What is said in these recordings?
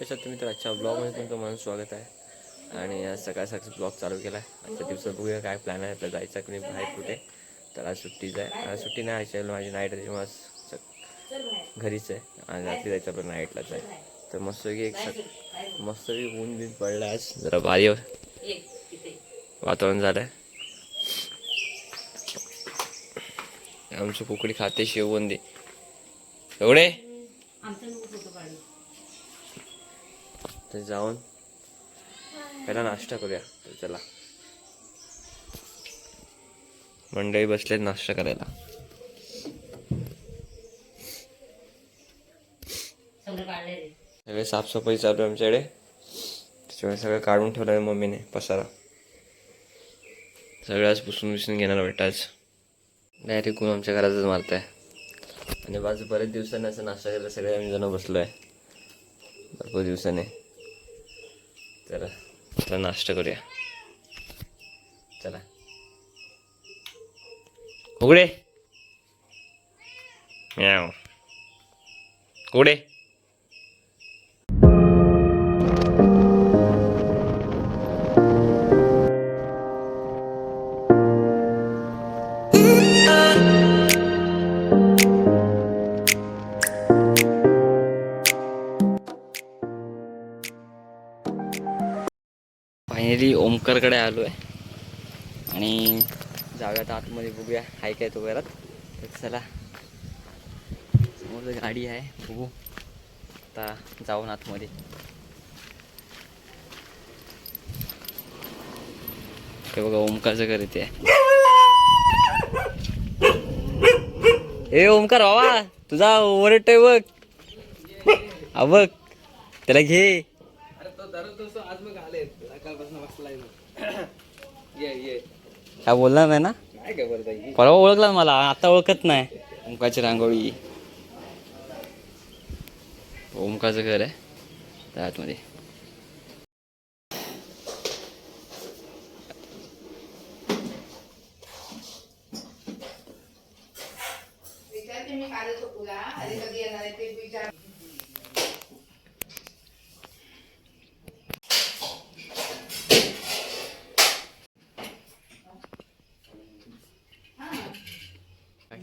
कशा तुम्ही तर आजच्या ब्लॉगमध्ये तुमचं मन स्वागत आहे. आणि आज सकाळ सकाळ ब्लॉग चालू केला आहे आजच्या दिवसात बघूया काय प्लॅन आहे. आपल्याला जायचं की बाहेर कुठे? तर आज सुट्टीच आहे आज सुट्टी नाही. आजच्या माझी नाईट आहे आज घरीच आहे. आणि रात्री जायचं आपलं नाईटलाच आहे. तर मस्तपैकी एक मस्तपैकी ऊन बिन पडलं आज. जरा भारी वातावरण झालं आहे आमची कुकडी खाते शेवबंदी. एवढे? तर जाऊन पहिला नाश्ता करूया तर चला. मंडळी बसले नाश्ता करायला. सगळे साफसफाई चालू आहे आमच्याकडे. त्याच्यामुळे सगळं काढून ठेवलं आहे मम्मीने पसारा. सगळं आज पुसून पुसून घेणार वाटतं आज. डायरेक्ट कोण आमच्या घरातच मारत आहे आणि बाजू बरेच दिवसांनी असं नाश्ता करायला सगळे आम्ही जण बसलो आहे भरपूर दिवसाने. तर चला नाश्ता करूया. चला. उघडे. म्याव. फायनली ओमकारकडे आलो आहे आणि जाऊयात आतमध्ये बघूया. हाय काय तो घरात? तर चला. समोर गाडी आहे. बघू. आता जाऊन आतमध्ये. हे बघा ओमकारचं घर इथे ए ओमकार बाबा तुझा ओव्हरटोय बघ. हा बघ. त्याला घे. दररोज दोस्तो आज मग आले सकाळपासून बसलाय तो. ये ये. काय बोलणार नाही ना? काय काय बोलता ही परवा ओळखला मला आता ओळखत नाही. ओंकाची रांगोळी. ओमकाचं घर आहे त्या आतमध्ये. विचारते मी कालच तुला अरे कधी येणार आहे ते विचार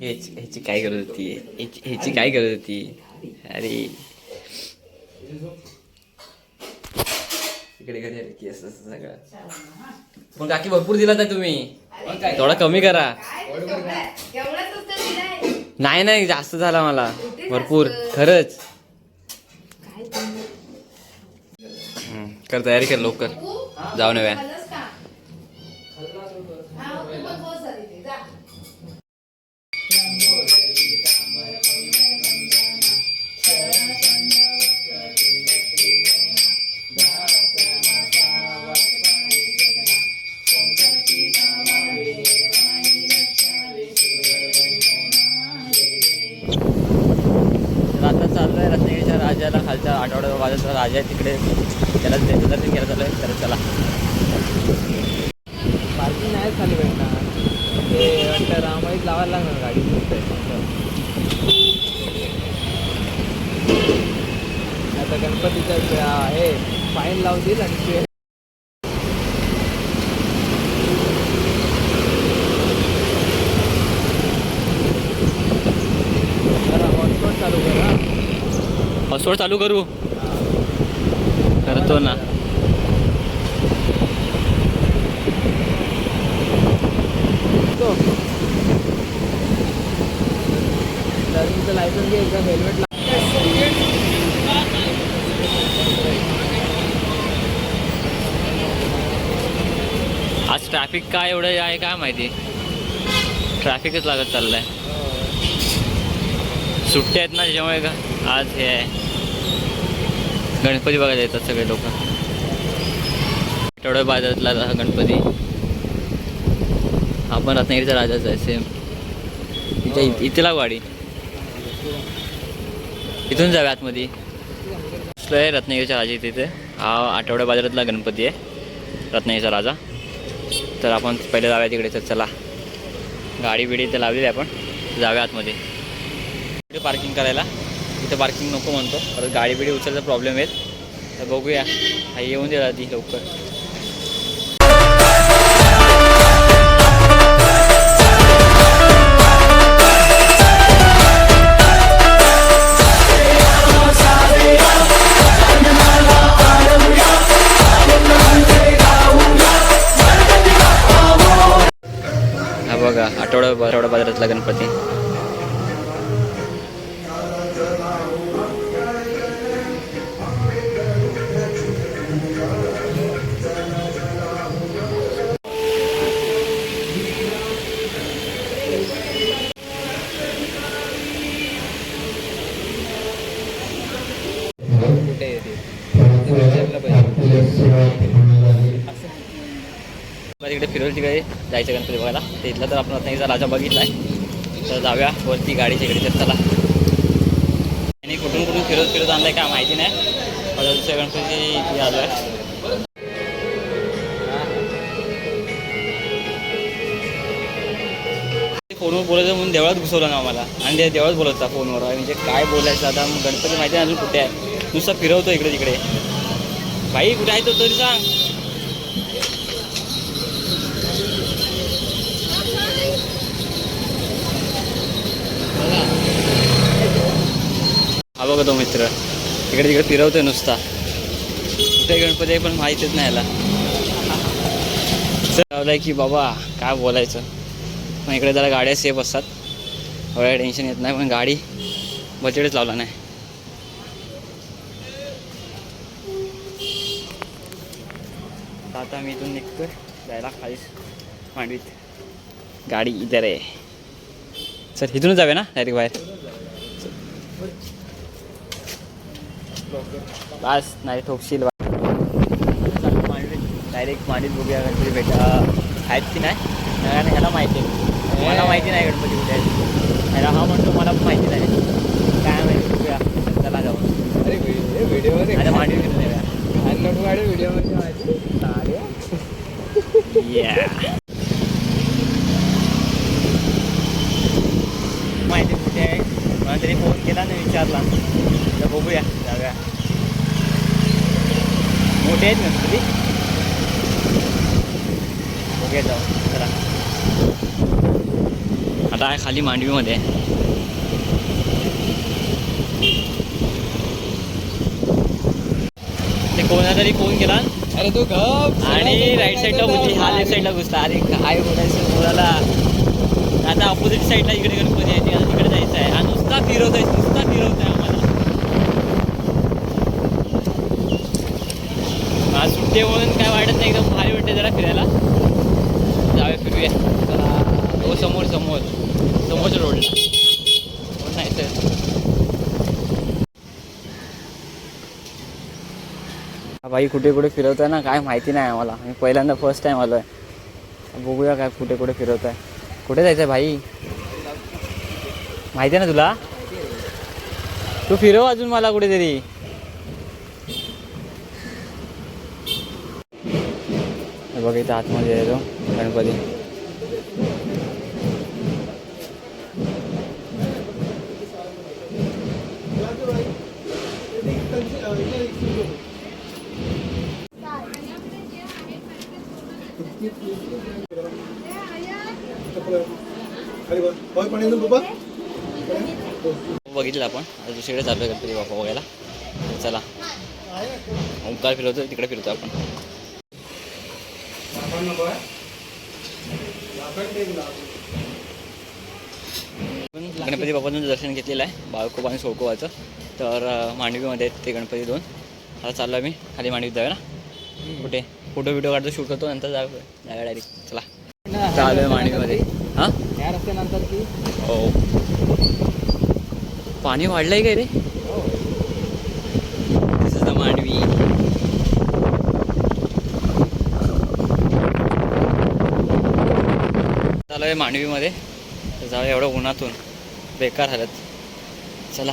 ह्याची ह्याची काय गरज होती ह्याची ह्याची काय गरज होती अरे इकडे घरी आले की असं असं सगळं. पण काकी भरपूर दिला तर तुम्ही. थोडा कमी करा. नाही नाही जास्त झाला मला. भरपूर. खरंच. हम्म, कर तयारी कर लवकर. जाऊन येऊया बाजारचा राजा आहे तिकडे त्याला त्याचं दर्शन घ्यायला चालू आहे तर चला. पार्किंग नाही खाली भेटणार. ते वाटतं रामाईत लावायला लागणार गाडी आता गणपतीच्या वेळा हे फाईन लावतील आणि ते hotspot चालू करा. हॉस्पॉट चालू करू. करतो ना. तो. लर्निंगचं लायसन्स घे एकदा हेल्मेट आज ट्रॅफिक काय एवढं आहे काय माहिती? ट्रॅफिकच लागत चाललंय. सुट्ट्या आहेत ना त्याच्यामुळे का? आज हे आहे. गणपती बघायला येतात सगळे लोक. आठवड्या बाजारातला हा गणपती. हा पण रत्नागिरीचा राजाच आहे सेम इथे इथला गाडी. इथून जाऊया आतमध्ये. असलं आहे रत्नागिरीच्या राजा तिथे हा आठवड्या बाजारातला गणपती आहे रत्नागिरीचा राजा. तर आपण पहिले जाऊया तिकडे तर चला. गाडी बिडी तर लावलेली आहे आपण. जाऊया आतमध्ये. पार्किंग करायला. इथं पार्किंग नको म्हणतो. परत गाडी बिडी उचलायचा प्रॉब्लेम येत. तर बघूया. हा येऊन दे आधी लवकर. हा बघा आठवडा आठवडा बाजारातला गणपती. मला तिकडे फिरवलं तिकडे जायचं गणपती बघायला. तर इथला तर आपण रत्नागिरीचा राजा बघितलाय तर जाऊया वरती गाडीच्या इकडे तर चला आणि कुठून कुठून फिरत फिरत आणलाय काय माहिती नाही. दुसऱ्या गणपती इथे आलो आहे. फोनवर बोलायचं म्हणून देवळात घुसवलं ना आम्हाला. आणि ते देवळात बोलत होता फोनवर. म्हणजे काय बोलायचं आता? मग गणपती माहिती नाही अजून कुठे आहे. नुसतं फिरवतो इकडे तिकडे. भाई कुठे आहे तो तरी सांग. हा बघा तो मित्र. इकडे तिकडे फिरवतोय नुसता. कुठे गणपती आहे पण माहितीच नाही याला. लावलाय की बाबा काय बोलायचं. पण इकडे जरा गाड्या सेफ असतात. एवढ्या टेन्शन येत नाही पण गाडी बजेटच लावला नाही. आता मी इथून निघतोय जायला खालीच मांडवीत. गाडी इधर आहे सर इथूनच जाऊया ना डायरेक्ट बाहेर. बस नाही ठोकशील डायरेक्ट मांडीत बघूया गणपती भेटा आहेत की नाही? ह्याला माहिती आहे. मला माहिती नाही गणपती कुठे ह्याला हा म्हणतो मला माहिती नाही काय माहिती बघूया चला जाऊ अरे व्हिडिओमध्ये आता मांडवी घेऊन जाऊया व्हिडिओमध्ये माझी Yeah. माहिती कुठे आहे मला तरी फोन केला ना विचारला तर बघूया जाऊया मोठे आहेत गणपती बघूया जाऊ. चला. आता आहे खाली मांडवीमध्ये. ते कोणा तरी फोन केला. अरे तू गप. आणि राईट साईडला होती हा लेफ्ट साईडला घुसला. अरे काय बोलायचं बोलायला आता ऑपोजिट साईडला इकडे गणपती आहे? तिकडे जायचं आहे आणि नुसता फिरवत आहे नुसता फिरवत आहे आम्हाला. ते म्हणून काय वाटत नाही एकदम भारी वाटते जरा फिरायला. जाऊया फिरूया. हो समोर समोर. समोरच्या रोडला. रोड नाही तर. भाई बाई कुठे कुठे फिरवताय ना काय माहिती नाही आम्हाला. मी पहिल्यांदा फर्स्ट टाइम आलो आहे बघूया काय कुठे कुठे फिरवत आहे कुठे जायचं आहे भाई? माहिती आहे ना तुला? तू फिरव अजून मला कुठेतरी. बघा इथं आतमध्ये आहे तो गणपती. बघितलं आपण. आता दुसरीकडे चालू आहे गणपती बाप्पा बघायला. चला. ओंकार फिरवतो तिकडे फिरतो आपण. आपण गणपती बाप्पाचं दर्शन घेतलेलं आहे बाळकोबा आणि सोळकोबाचं. तर मांडवीमध्ये आहेत ते गणपती दोन. आता चाललो आम्ही खाली मांडवीत जाऊया ना कुठे? फोटो बिटो काढतो शूट करतो नंतर जाऊ. जाऊया डायरेक्ट चला. चालू आहे मांडवीमध्ये. हां? या रस्त्यानंतर की? हो. पाणी वाढलंय काय रे? दिस इज द मांडवी चालू आहे मांडवीमध्ये. तर जाऊ एवढं उन्हातून. बेकार हालत. चला.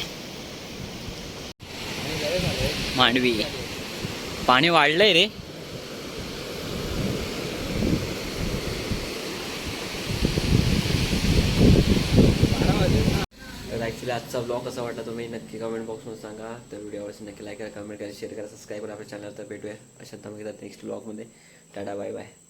मांडवी. पाणी वाढलंय रे. तर ॲक्च्युली आजचा ब्लॉग कसा वाटला तुम्ही नक्की कमेंट बॉक्समध्ये सांगा. तर व्हिडिओ आवडल्यास नक्की लाईक करा कमेंट करा शेअर करा सबस्क्राईब करा आपल्या चॅनल तर भेटूया. अशा तर नेक्स्ट ब्लॉगमध्ये टाटा बाय बाय